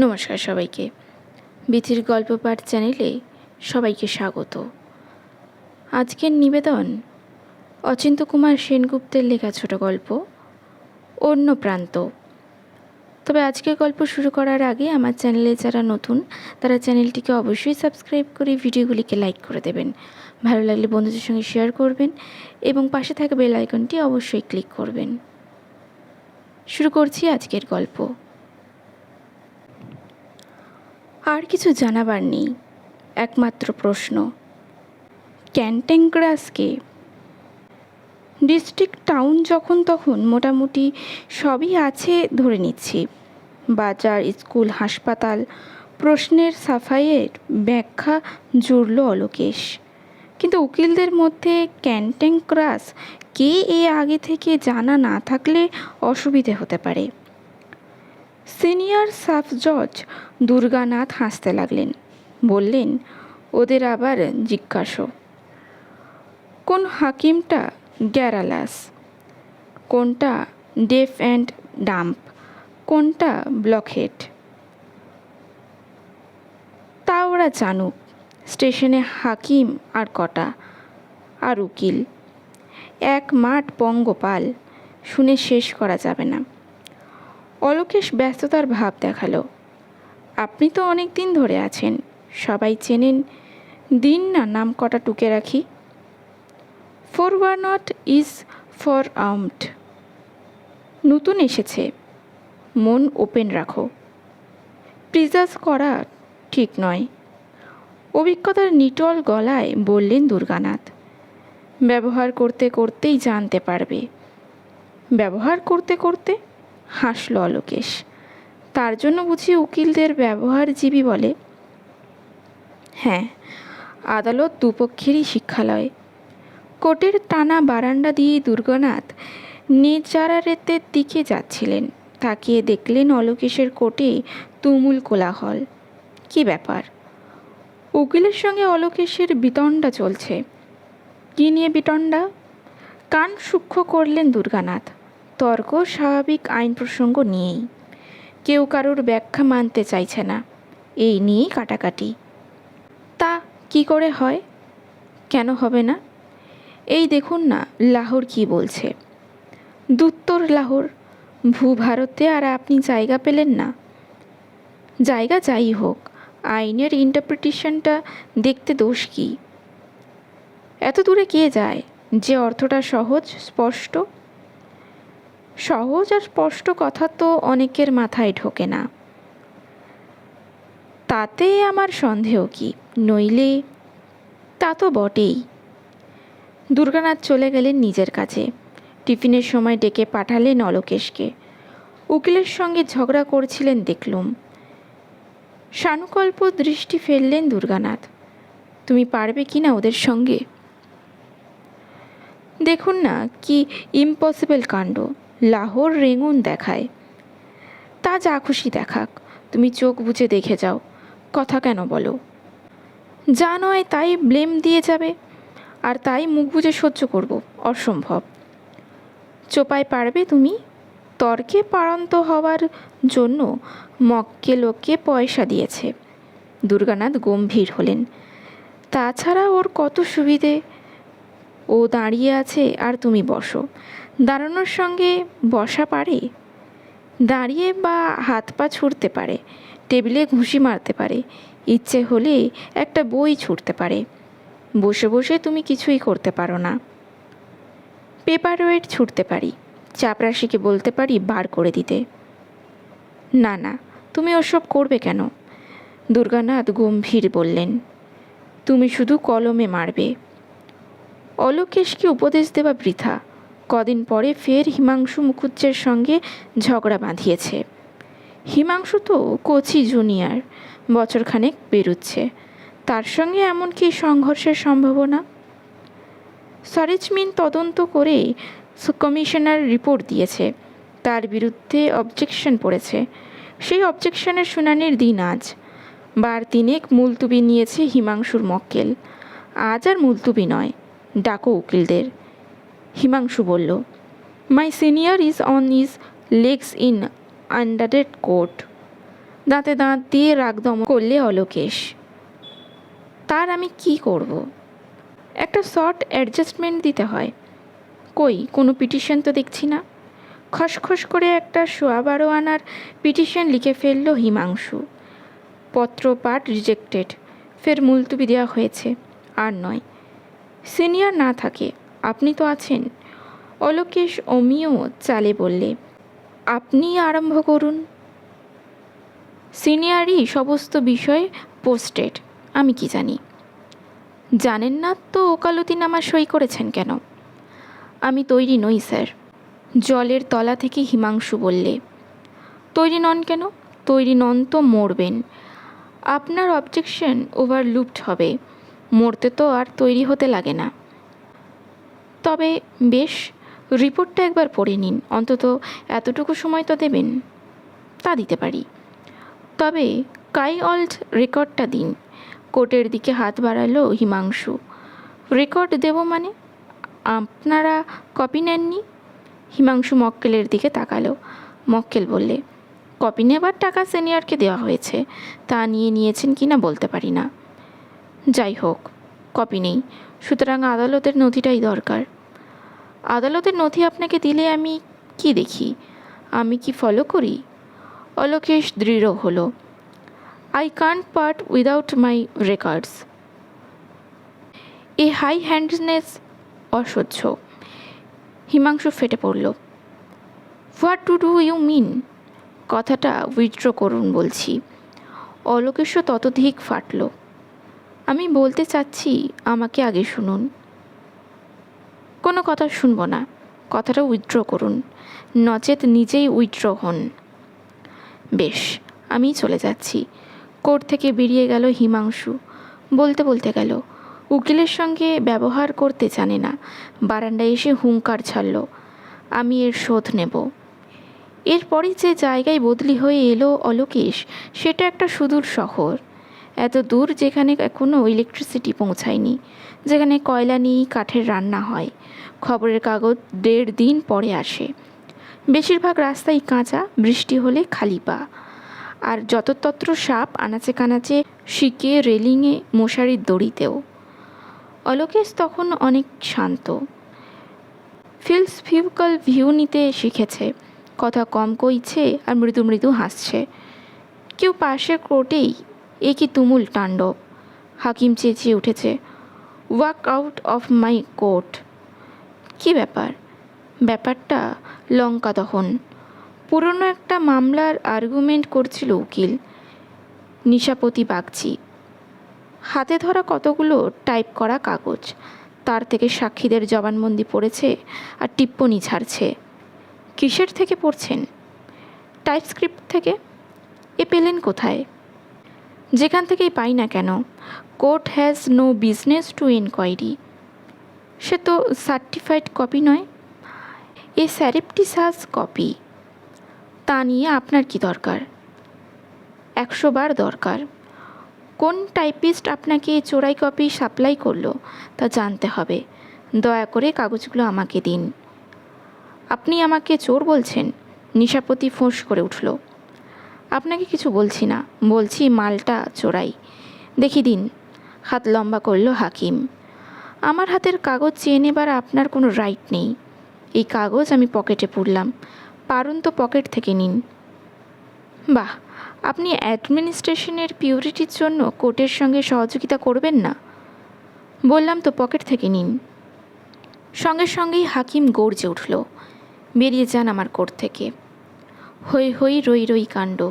নমস্কার সবাইকে। বিথির গল্প পাঠ চ্যানেলে সবাইকে স্বাগত। আজকের নিবেদন অচিন্ত কুমার সেনগুপ্তের লেখা ছোট গল্প, অন্য প্রান্ত। তবে আজকের গল্প শুরু করার আগে আমার চ্যানেলে যারা নতুন, তারা চ্যানেলটিকে অবশ্যই সাবস্ক্রাইব করে ভিডিওগুলিকে লাইক করে দেবেন। ভালো লাগলে বন্ধুদের সঙ্গে শেয়ার করবেন এবং পাশে থাকা বেল আইকনটি অবশ্যই ক্লিক করবেন। শুরু করছি আজকের গল্প। আর কিছু জানাবার নেই। একমাত্র প্রশ্ন ক্যান্টেংগ্রাসকে ডিস্ট্রিক্ট টাউন যখন তখন মোটামুটি সবই আছে ধরে নিচ্ছি। বাজার, স্কুল, হাসপাতাল, প্রশ্নের সাফাইয়ের ব্যাখ্যা জুড়ল অলোকেশ। কিন্তু উকিলদের মধ্যে ক্যান্টেংক্রাস কে এ আগে থেকে জানা না থাকলে অসুবিধে হতে পারে। সিনিয়র সাব জজ দুর্গানাথ হাসতে লাগলেন। বললেন, ওদের আবার জিজ্ঞাসো। কোন হাকিমটা গ্যারালাস? কোনটা ডেফ অ্যান্ড ডাম্প? কোনটা ব্লকহেড? তা ওরা জানুক। স্টেশনে হাকিম আর কটা। আর উকিল। এক মাঠ পঙ্গপাল। শুনে শেষ করা যাবে না। অলোকেশ ব্যস্ততার ভাব দেখাল। আপনি তো অনেক দিন ধরে আছেন, সবাই চেনেন, দিন না নাম কটা টুকে রাখি। For war not is for armed নতুন এসেছে, মন ওপেন রাখো। প্রিজার্ভ করা ঠিক নয়। অভিজ্ঞতার নিটল গলায় বললেন দুর্গানাথ, ব্যবহার করতে করতেই জানতে পারবে। ব্যবহার করতে করতে হাসল অলোকেশ। তার জন্য বুঝি উকিলদের ব্যবহারজীবী বলে। হ্যাঁ আদালত দুপক্ষেরই শিক্ষালয়। কোর্টের টানা বারান্দা দিয়ে দুর্গানাথ নেচারারেতের দিকে যাচ্ছিলেন। তাকিয়ে দেখলেন অলোকেশের কোর্টে তুমুল কোলাহল। কি ব্যাপার? উকিলের সঙ্গে অলোকেশের বিতণ্ডা চলছে। কী নিয়ে বিতণ্ডা? কান সূক্ষ্ম করলেন দুর্গানাথ। তর্ক স্বাভাবিক আইন প্রসঙ্গ নিয়েই। কেউ কারোর ব্যাখ্যা মানতে চাইছে না। এই নিয়েই কাটাকাটি। তা কি করে হয়? কেন হবে না? এই দেখুন না লাহোর কি বলছে। দুত্তর লাহোর, ভূভারতে আর আপনি জায়গা পেলেন না। জায়গা যাই হোক, আইনের ইন্টারপ্রিটেশনটা দেখতে দোষ কী? এত দূরে কে যায়? যে অর্থটা সহজ, স্পষ্ট সহজ আর স্পষ্ট কথা তো অনেকের মাথায় ঢোকে না। তাতে আমার সন্দেহ কি? নইলে তা তো বটেই। দুর্গানাথ চলে গেলেন নিজের কাছে। টিফিনের সময় ডেকে পাঠালেন অলোকেশকে। উকিলের সঙ্গে ঝগড়া করছিলেন দেখলুম। সানুকল্প দৃষ্টি ফেললেন দুর্গানাথ। তুমি পারবে কি না ওদের সঙ্গে? দেখুন না, কি ইম্পসিবল কাণ্ড। লাহোর রেঙুন দেখায়। তা যা খুশি দেখাক, তুমি চোখ বুঝে দেখে যাও, কথা কেন বলো। যা নয় তাই ব্লেম দিয়ে যাবে, আর তাই মুখ বুঝে সহ্য করব, অসম্ভব। চোপায় পারবে তুমি? তর্কে পারন্ত হওয়ার জন্য মক্কে লোককে পয়সা দিয়েছে। দুর্গানাথ গম্ভীর হলেন। তাছাড়া ওর কত সুবিধে? ও দাঁড়িয়ে আছে আর তুমি বসো। দাঁড়ানোর সঙ্গে বসা পারে? দাঁড়িয়ে বা হাত পা ছুটতে পারে, টেবিলে ঘুষি মারতে পারে, ইচ্ছে হলে একটা বই ছুটতে পারে। বসে বসে তুমি কিছুই করতে পারো না। পেপার ওয়েট ছুটতে পারি, চাপরাশিকে বলতে পারি বার করে দিতে। না না, তুমি ওসব করবে কেন? দুর্গানাথ গম্ভীর বললেন, তুমি শুধু কলমে মারবে। অলোকেশকে উপদেশ দেওয়া বৃথা। কদিন পরে ফের হিমাংশু মুখুজ্জের সঙ্গে ঝগড়া বাঁধিয়েছে। হিমাংশু তো কোচি জুনিয়র, বছরখানেক বেরুচ্ছে। তার সঙ্গে এমন কি সংঘর্ষের সম্ভাবনা? সরেজমিন তদন্ত করে কমিশনার রিপোর্ট দিয়েছে। তার বিরুদ্ধে অবজেকশন পড়েছে। সেই অবজেকশনের শুনানির দিন আজ। বার তিনেক মুলতুবি নিয়েছে হিমাংশুর মক্কেল। আজ আর মুলতুবি নয়, ডাকো উকিলদের। হিমাংশু বলল my senior is on his legs in another court দাঁতে দাঁত দিয়ে রাগদম করলে অলোকেশ, তার আমি কি করব। একটা শর্ট অ্যাডজাস্টমেন্ট দিতে হয়। কই, কোনো পিটিশন তো দেখছি না? খসখস করে একটা সোয়া বারো আনার পিটিশন লিখে ফেলল হিমাংশু। পত্র পাঠ রিজেক্টেড ফের মুলতুবি দেওয়া হয়েছে, আর নয়। সিনিয়র না থাকে আপনি তো আছেন। অলোকেশ অমিও চালে বললে আপনি আরম্ভ করুন। সিনিয়রই সমস্ত বিষয়ে পোস্টেড, আমি কি জানি। জানেন না তো ওকালতি নামা সই করেছেন কেন? আমি তৈরি নই, স্যার। জলের তলা থেকে হিমাংশু বললে, তৈরি নন কেন? তৈরি নন তো মরবেন। আপনার অবজেকশন ওভারলুপড হবে। মরতে তো আর তৈরি হতে লাগে না। তবে বেশ, রিপোর্টটা একবার পড়ে নিন। অন্তত এতটুকু সময় তো দেবেন, তা দিতে পারি। তবে কাই অল্ড রেকর্ডটা দিন। কোর্টের দিকে হাত বাড়ালো হিমাংশু। রেকর্ড দেব মানে? আপনারা কপি নেননি? হিমাংশু মক্কেলের দিকে তাকালো। মক্কেল বললে, কপি নেবার টাকা সিনিয়রকে দেওয়া হয়েছে। তা নিয়ে নিয়েছেন কি না বলতে পারি না। যাই হোক, কপি নেই। সুতরাং আদালতের নথিটাই দরকার। আদালতের নথি আপনাকে দিলে আমি কি দেখি? আমি কি ফলো করি? অলোকেশ দৃঢ় হলো। I can't part without my records a high handedness অসহ্য। হিমাংশু ফেটে পড়ল। What to do you mean কথাটা উইথড্র করুন বলছি। অলোকেশও ততধিক ফাটল। আমি বলতে চাচ্ছি, আমাকে আগে শুনুন। কোনো কথা শুনব না। কথাটা উইথড্র করুন। নচেত নিজেই উইথড্র হন। বেশ আমি চলে যাচ্ছি। কোর্ট থেকে বেরিয়ে গেল হিমাংশু। বলতে বলতে গেল, উকিলের সঙ্গে ব্যবহার করতে জানে না। বারান্দায় এসে হুঙ্কার ছাড়ল, আমি এর শোধ নেব। এরপরই যে জায়গায় বদলি হয়ে এলো অলোকেশ, সেটা একটা সুদূর শহর। এত দূর যেখানে এখনও ইলেকট্রিসিটি পৌঁছায়নি, যেখানে কয়লা নিয়েই কাঠের রান্না হয়। খবরের কাগজ দেড় দিন পরে আসে। বেশিরভাগ রাস্তাই কাঁচা, বৃষ্টি হলে খালি পা। আর যততত্র সাপ আনাচে কানাচে শিকে রেলিংয়ে মশারির দড়িতেও। অলোকেশ তখন অনেক শান্ত। ফিলস ফিলসফিউকাল ভিউ নিতে শিখেছে। কথা কম কইছে আর মৃদু মৃদু হাসছে। কেউ পাশে কোর্টেই এ কি তুমুল তাণ্ডব? হাকিম চেঁচিয়ে উঠেছে, walk out of my court. কি ব্যাপার? ব্যাপারটা লঙ্কা দহন। পুরনো একটা মামলার আর্গুমেন্ট করছিল উকিল। নিশাপতি বাগচি। হাতে ধরা কতগুলো টাইপ করা কাগজ? তার থেকে সাক্ষীদের জবানবন্দি পড়েছে আর টিপ্পনি ছাড়ছে কিসের থেকে পড়ছেন? টাইপস্ক্রিপ্ট থেকে। এ পেলেন কোথায়? যেখান থেকেই পাই না কেন, court has no business to inquiry সে তো সার্টিফাইড কপি নয়, এ স্যারেপটিসাস কপি তা নিয়ে আপনার কি দরকার? একশো বার দরকার। কোন টাইপিস্ট আপনাকে চোরাই কপি সাপ্লাই করল তা জানতে হবে। দয়া করে কাগজগুলো আমাকে দিন। আপনি আমাকে চোর বলছেন, নিশাপতি ফোঁস করে উঠল। আপনাকে কিছু বলছি না। বলছি মালটা চোরাই। দেখি দিন। হাত লম্বা করল হাকিম। আমার হাতের কাগজ চেয়ে নেবার আপনার কোনো রাইট নেই। এই কাগজ আমি পকেটে পুরলাম। পারুন তো পকেট থেকে নিন। বাহ, আপনি অ্যাডমিনিস্ট্রেশনের পিউরিটির জন্য কোর্টের সঙ্গে সহযোগিতা করবেন না? বললাম তো পকেট থেকে নিন। সঙ্গে সঙ্গেই হাকিম গর্জে উঠল। বেরিয়ে যান আমার কোর্ট থেকে। হই হৈ রই রই কাণ্ড।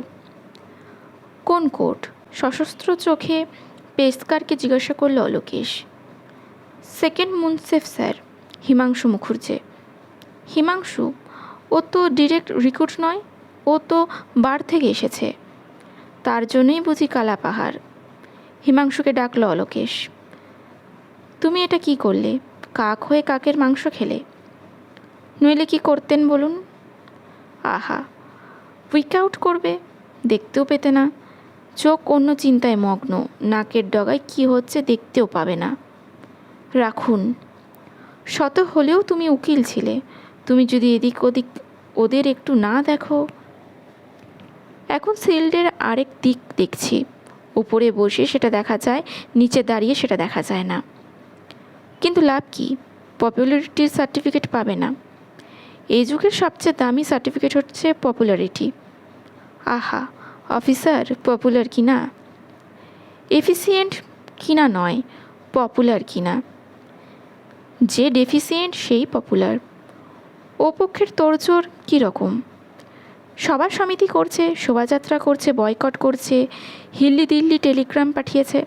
কোন কোর্ট সশস্ত্র চোখে পেস্কারকে জিজ্ঞাসা করল অলোকেশ। Second Munsef sir, Himanshu Mukherjee. হিমাংশু, ও তো ডিরেক্ট রিক্রুট নয়, ও তো বার থেকে এসেছে। তার জন্যই বুঝি কালা পাহাড়। হিমাংশুকে ডাকল অলোকেশ। তুমি এটা কি করলে? কাক হয়ে কাকের মাংস খেলে? নইলে কি করতেন বলুন? আহা উইক আউট করবে, দেখতেও পেতে না। চোখ অন্য চিন্তায় মগ্ন, নাকের ডগায় কি হচ্ছে দেখতেও পাবে না। রাখুন, শত হলেও তুমি উকিল ছিলে, তুমি যদি এদিক ওদিক ওদের একটু না দেখো। এখন শিল্ডের আরেক দিক দেখছি, উপরে বসে সেটা দেখা যায়, নিচে দাঁড়িয়ে সেটা দেখা যায় না। কিন্তু লাভ কি? পপুলারিটির সার্টিফিকেট পাবে না। এই যুগের সবচেয়ে দামি সার্টিফিকেট হচ্ছে পপুলারিটি আহা অফিসার পপুলার কি না এফিসিয়েন্ট কিনা নয় পপুলার কিনা? যে ডেফিসিয়েন্ট সেই পপুলার ও পক্ষের তোড়জোড় কীরকম? সবার সমিতি করছে, শোভাযাত্রা করছে বয়কট করছে, হিল্লি দিল্লি টেলিগ্রাম পাঠিয়েছে।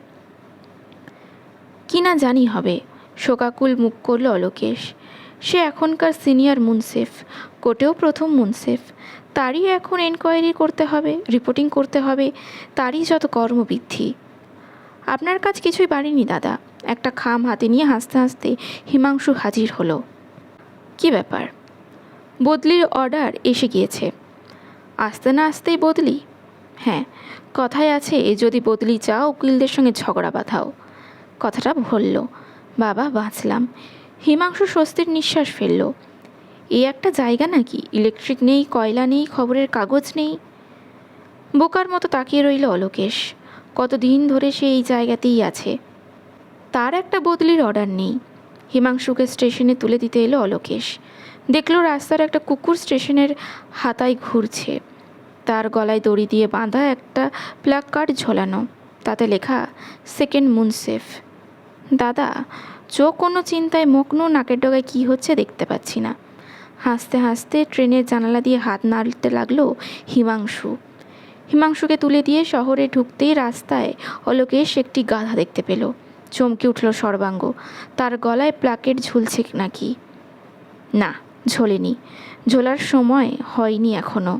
কিনা জানি হবে, শোকাকুল মুখ করল অলোকেশ। সে এখনকার সিনিয়র মুনসেফ, কোর্টেও প্রথম মুনসেফ। তারই এখন এনকোয়ারি করতে হবে রিপোর্টিং করতে হবে, তারই যত কর্মবৃদ্ধি আপনার কাজ কিছুই বাড়েনি, দাদা। একটা খাম হাতে নিয়ে হাসতে হাসতে হিমাংশু হাজির হলো। কি ব্যাপার? বদলির অর্ডার এসে গিয়েছে। আসতে না আসতেই বদলি? হ্যাঁ কথায় আছে, যদি বদলি চাও উকিলদের সঙ্গে ঝগড়া বাঁধাও। কথাটা ভরল বাবা, বাঁচলাম। হিমাংশু স্বস্তির নিঃশ্বাস ফেলল। এই একটা জায়গা নাকি? ইলেকট্রিক নেই, কয়লা নেই, খবরের কাগজ নেই? বোকার মতো তাকিয়ে রইল অলোকেশ। কতদিন ধরে সে এই জায়গাতেই আছে। তার একটা বদলির অর্ডার নেই। হিমাংশুকে স্টেশনে তুলে দিতে এলো অলোকেশ। দেখল রাস্তার একটা কুকুর স্টেশনের হাতায় ঘুরছে। তার গলায় দড়ি দিয়ে বাঁধা একটা প্লাক কার্ড ঝোলানো। তাতে লেখা, সেকেন্ড মুনসেফ। দাদা চোখ কোনো চিন্তায় মগ্ন, নাকের ডগায় কী হচ্ছে দেখতে পাচ্ছি না। হাসতে হাসতে ট্রেনের জানালা দিয়ে হাত নাড়তে লাগল হিমাংশু। হিমাংশুকে তুলে দিয়ে শহরে ঢুকতেই রাস্তায় অলোকেশ একটি গাধা দেখতে পেল। চমকে উঠল সর্বাঙ্গ। তার গলায় প্লাকেট ঝুলছে নাকি? না, ঝোলেনি। ঝোলার সময় হয়নি এখনও